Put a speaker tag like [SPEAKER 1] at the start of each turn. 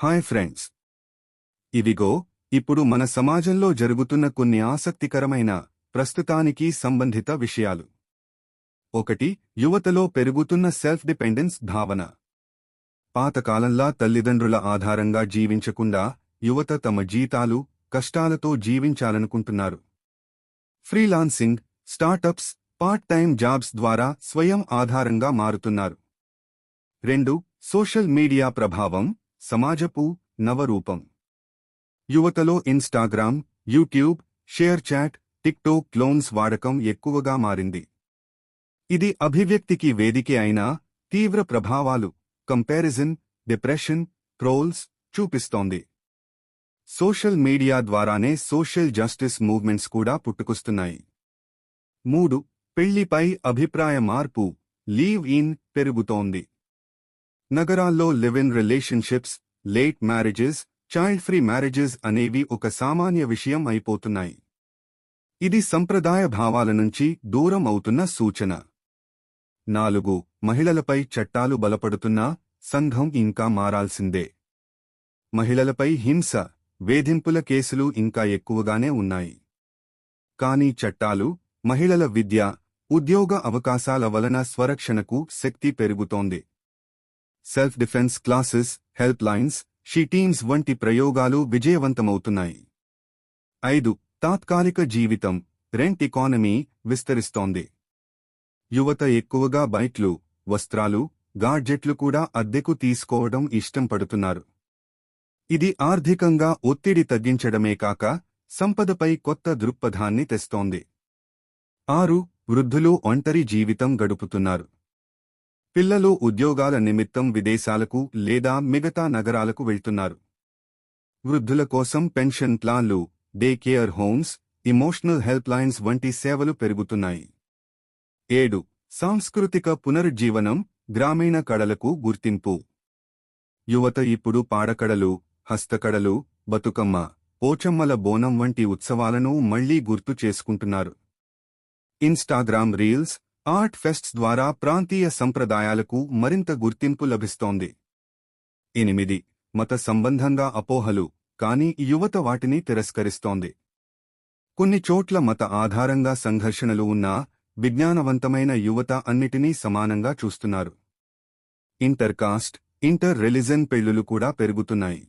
[SPEAKER 1] Hi friends. ఇవిగో ఇప్పుడు మన సమాజంలో జరుగుతున్న కొన్ని ఆసక్తికరమైన ప్రస్తుతానికి సంబంధిత విషయాలు. ఒకటి యువతలో పెరుగుతున్న సెల్ఫ్ డిపెండెన్స్ భావన. పాతకాలంలా తల్లిదండ్రుల ఆధారంగా జీవించకుండా యువత తమ జీతాలు కష్టాలతో జీవించాలనుకుంటున్నారు. Freelancing startups part time jobs ద్వారా స్వయం ఆధారంగా మారుతున్నారు. రెండు సోషల్ మీడియా ప్రభావం. సమాజపు నవరూపం. యువతలో Instagram YouTube ShareChat TikTok clones వాడకం ఎక్కువగా మారింది. ఇది అభివ్యక్తికి వేదికే అయినా తీవ్ర ప్రభావాలు కంపారిజన్ డిప్రెషన్ ట్రోల్స్ చూపిస్తోంది. సోషల్ మీడియా ద్వారానే సోషల్ జస్టిస్ మూవ్మెంట్స్ కూడా పుట్టుకొస్తున్నాయి. మూడు పెళ్ళిపై అభిప్రాయ మార్పు లీవ్ ఇన్ పెరుగుతోంది. నగరాల్లో live in relationships late marriages child free marriages అనేవి ఒక సామాన్య విషయం అయిపోతున్నాయి. ఇది సంప్రదాయ భావాల నుంచి దూరం అవుతున్న సూచన. నాలుగు మహిళలపై చట్టాలు బలపడుతున్నా సంఘం ఇంకా మారాల్సిందే. మహిళలపై హింస వేధింపుల కేసులు ఇంకా ఎక్కువగానే ఉన్నాయి. కానీ చట్టాలు మహిళల విద్య ఉద్యోగ అవకాశాల వలన స్వరక్షణకు శక్తి పెరుగుతోంది. Self defence classes helplines she teams వంటి ప్రయోగాలు విజయవంతమవుతున్నాయి. ఐదు తాత్కాలిక జీవితం రెంట్ ఎకానమీ విస్తరిస్తోంది. యువత ఎక్కువగా బైక్లు వస్త్రాలు గాడ్జెట్లు కూడా అద్దెకు తీసుకోవడం ఇష్టం పడుతున్నారు. ఇది ఆర్థికంగా ఒత్తిడి తగ్గించడమే కాక సంపదపై కొత్త దృక్పథాన్ని తెస్తోంది. ఆరు వృద్ధులు ఒంటరి జీవితం గడుపుతున్నారు. పిల్లలు ఉద్యోగాల నిమిత్తం విదేశాలకు లేదా మిగతా నగరాలకు వెళ్తున్నారు. వృద్ధుల కోసం పెన్షన్ ప్లాన్లు day care homes emotional helplines వంటి సేవలు పెరుగుతున్నాయి. ఏడు. సాంస్కృతిక పునరుజ్జీవనం గ్రామీణ కళలకు గుర్తింపు. యువత ఇప్పుడు పాడకడలు హస్తకడలు బతుకమ్మ పోచమ్మల బోనం వంటి ఉత్సవాలను మళ్ళీ గుర్తు చేసుకుంటున్నారు. ఇన్స్టాగ్రామ్ రీల్స్ ఆర్ట్ ఫెస్ట్స్ ద్వారా ప్రాంతీయ సంప్రదాయాలకు మరింత గుర్తింపు లభిస్తోంది. ఎనిమిది మత సంబంధంగా అపోహలు కాని యువత వాటిని తిరస్కరిస్తోంది. కొన్ని చోట్ల మత ఆధారంగా సంఘర్షణలు ఉన్నా విజ్ఞానవంతమైన యువత అన్నిటినీ సమానంగా చూస్తున్నారు. ఇంటర్ కాస్ట్ ఇంటర్ రిలిజన్ పెళ్ళులు కూడా పెరుగుతున్నాయి.